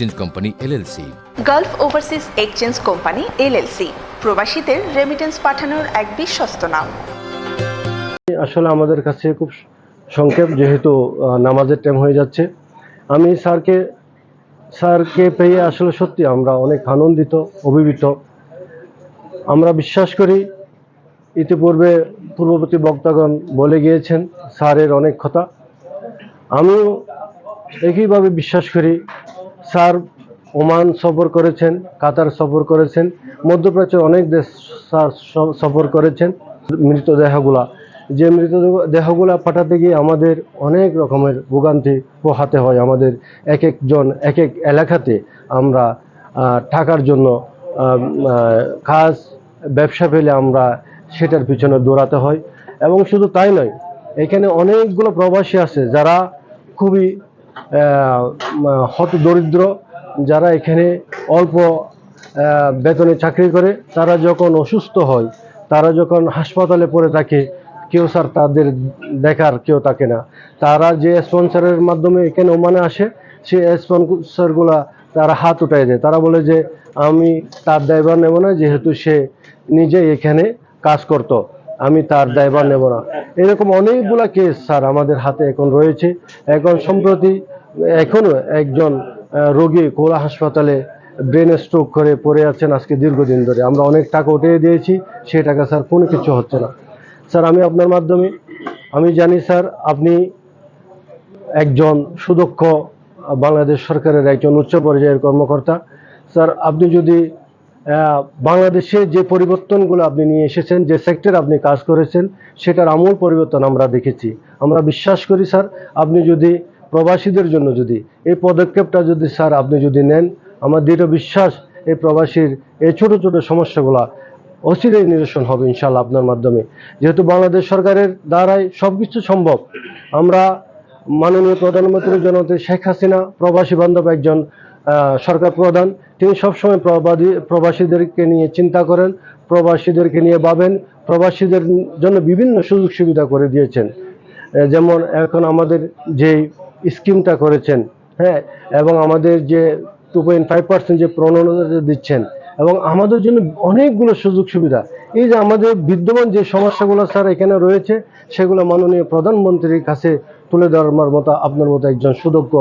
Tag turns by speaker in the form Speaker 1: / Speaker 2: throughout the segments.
Speaker 1: Change company LLC
Speaker 2: Gulf overseas exchange company LLC প্রবাসীদের remittance পাঠানোর এক বিশ্বস্ত নাম।
Speaker 3: আসলে আমাদের কাছে খুব সংক্ষেপ যেহেতু নামাজের টাইম হয়ে যাচ্ছে। আমি স্যারকে স্যারকে পেয়ে আসলে সত্যি আমরা অনেক আনন্দিত অভিভূত। আমরা বিশ্বাস করি ইতিপূর্বে পূর্ববর্তী বক্তাগণ বলে গিয়েছেন স্যারের অনেক কথা। আমিও একইভাবে বিশ্বাস করি স্যার ওমান সফর করেছেন, কাতার সফর করেছেন মধ্যপ্রাচ্যের অনেক দেশ স্যার সফর করেছেন মৃতদেহগুলা যে মৃতদেহগুলা পাঠাতে গিয়ে আমাদের অনেক রকমের ভোগান্তি পোহাতে হয় আমাদের এক একজন এক এক এলাকাতে আমরা টাকার জন্য কাজ, ব্যবসা পেলে আমরা সেটার পিছনে দৌড়াতে হয়। এবং শুধু তাই নয়, এখানে অনেকগুলো প্রবাসী আছে যারা খুবই হত দরিদ্র যারা এখানে অল্প বেতনে চাকরি করে, তারা যখন অসুস্থ হয়, তারা যখন হাসপাতালে পড়ে থাকে, কেউ স্যার তাদের দেখার কেউ থাকে না। তারা যে স্পন্সরের মাধ্যমে এখানে ওমানে আসে সেই স্পন্সরগুলা তারা হাত উঠাই দেয়। তারা বলে যে, আমি তার দায়ভার নেব না, যেহেতু সে নিজে এখানে কাজ করত। আমি তার দায়ভার নেব না। এরকম অনেকগুলা কেস স্যার আমাদের হাতে এখন রয়েছে। এখন সম্প্রতি এখনও একজন রোগী কোলা হাসপাতালে ব্রেন স্ট্রোক করে পড়ে আছেন আজকে দীর্ঘদিন ধরে। আমরা অনেক টাকা উঠিয়ে দিয়েছি, সেই টাকা স্যার কোনো কিছু হচ্ছে না। স্যার, আমি আপনার মাধ্যমে, আমি জানি স্যার, আপনি একজন সুদক্ষ বাংলাদেশ সরকারের একজন উচ্চ পর্যায়ের কর্মকর্তা। স্যার, আপনি যদি বাংলাদেশে যে পরিবর্তনগুলো আপনি নিয়ে এসেছেন, যে সেক্টর আপনি কাজ করেছেন, সেটার আমূল পরিবর্তন আমরা দেখেছি। আমরা বিশ্বাস করি স্যার, আপনি যদি প্রবাসীদের জন্য যদি, এই পদক্ষেপটা যদি স্যার আপনি যদি নেন, আমার দৃঢ় বিশ্বাস এই প্রবাসীর এই ছোট ছোট সমস্যাগুলা অচিরেই নিরসন হবে ইনশাল্লাহ আপনার মাধ্যমে। যেহেতু বাংলাদেশ সরকারের দ্বারাই সব কিছু সম্ভব, আমরা মাননীয় প্রধানমন্ত্রী জনতে শেখ হাসিনা, প্রবাসী বান্ধব একজন সরকার প্রধান, তিনি সবসময় প্রবাদী, প্রবাসীদেরকে নিয়ে চিন্তা করেন, প্রবাসীদেরকে নিয়ে ভাবেন, প্রবাসীদের জন্য বিভিন্ন সুযোগ সুবিধা করে দিয়েছেন। যেমন এখন আমাদের যে স্কিমটা করেছেন হ্যাঁ এবং আমাদের যে টু পয়েন্ট ফাইভ পার্সেন্ট যে প্রণোদনা দিচ্ছেন, এবং আমাদের জন্য অনেকগুলো সুযোগ সুবিধা। এই যে আমাদের বিদ্যমান যে সমস্যাগুলো স্যার এখানে রয়েছে, সেগুলো মাননীয় প্রধানমন্ত্রীর কাছে তুলে দেওয়ার মতো আপনার মতো একজন সুদক্ষ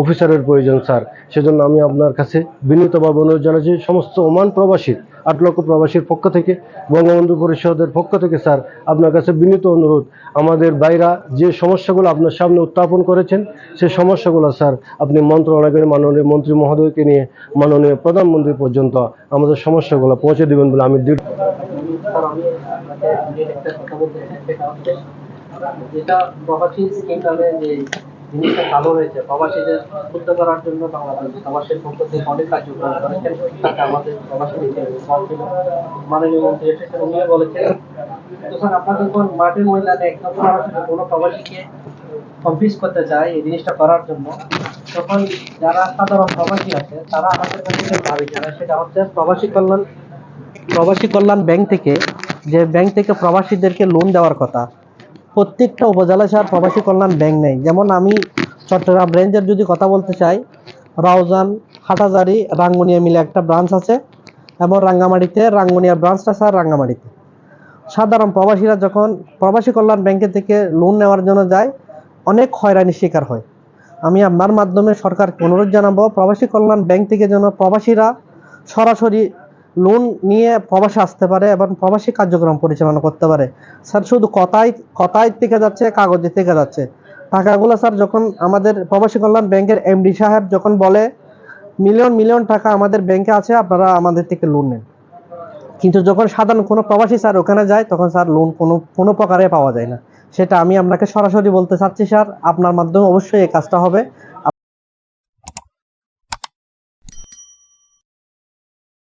Speaker 3: অফিসারের প্রয়োজন, স্যার। সেজন্য আমি আপনার কাছে বিনীতভাবে অনুরোধ জানাচ্ছি, সমস্ত ওমান প্রবাসীর আট লক্ষ প্রবাসীর পক্ষ থেকে, বঙ্গবন্ধু পরিষদের পক্ষ থেকে, স্যার, আপনার কাছে বিনীত অনুরোধ। আমাদের বাইরা যে সমস্যাগুলো আপনার সামনে উত্থাপন করেছেন, সে সমস্যাগুলো, স্যার, আপনি মন্ত্রণালয়ের মাননীয় মন্ত্রী মহোদয়কে নিয়ে মাননীয় প্রধানমন্ত্রী পর্যন্ত আমাদের সমস্যাগুলো পৌঁছে দেবেন বলে আমি দৃঢ়
Speaker 4: আমি প্রবাসী জিনিসটা করার জন্য বাংলাদেশ প্রবাসীর পক্ষ থেকে অনেক কার্যক্রম করেছেন তাতে আমাদের প্রবাসী মাননীয় মন্ত্রী এসেছেন, উনিও বলেছেন। তো স্যার যখন মাঠের ময়দানে একদম কোনো প্রবাসীকে করতে চায় এই জিনিসটা করার জন্য, তখন যারা সাধারণ প্রবাসী আছে, তারা আমাদের কাছে যে দাবি জানায় সেটা হচ্ছে প্রবাসী কল্যাণ প্রবাসী কল্যাণ ব্যাংক থেকে, যে ব্যাংক থেকে প্রবাসীদেরকে লোন দেওয়ার কথা, প্রত্যেকটা উপজেলায় স্যার প্রবাসী কল্যাণ ব্যাংক নেই যেমন আমি চট্টগ্রাম রেঞ্জের যদি কথা বলতে চাই, রাউজান, হাটাজারি, রাঙ্গুনিয়া মিলে একটা ব্রাঞ্চ আছে, এবং রাঙ্গামাটিতে, রাঙ্গুনিয়া ব্রাঞ্চটা স্যার রাঙ্গামাটিতে। সাধারণ প্রবাসীরা যখন প্রবাসী কল্যাণ ব্যাংকে থেকে লোন নেওয়ার জন্য যায়, অনেক হয়রানির শিকার হয়। আমি আপনার মাধ্যমে সরকারকে অনুরোধ জানাব, প্রবাসী কল্যাণ ব্যাংক থেকে যেন প্রবাসীরা সরাসরি লোন নিয়ে প্রবাসে আসতে পারে এবং প্রবাসী কার্যক্রম পরিচালনা করতে পারে। স্যার, শুধু কথায় কথায় থেকে যাচ্ছে, কাগজে থেকে যাচ্ছে। টাকাগুলো স্যার, যখন আমাদের প্রবাসী কল্যাণ ব্যাংকের এমডি সাহেব যখন বলে, মিলিয়ন মিলিয়ন টাকা আমাদের ব্যাংকে আছে, আপনারা আমাদের থেকে লোন নেন। কিন্তু যখন সাধারণ কোনো প্রবাসী স্যার ওখানে যায়, তখন স্যার লোন কোনো কোনো প্রকারে পাওয়া যায় না। সেটা আমি আপনাকে সরাসরি বলতে চাচ্ছি, স্যার। আপনার মাধ্যমে অবশ্যই এই কাজটা হবে।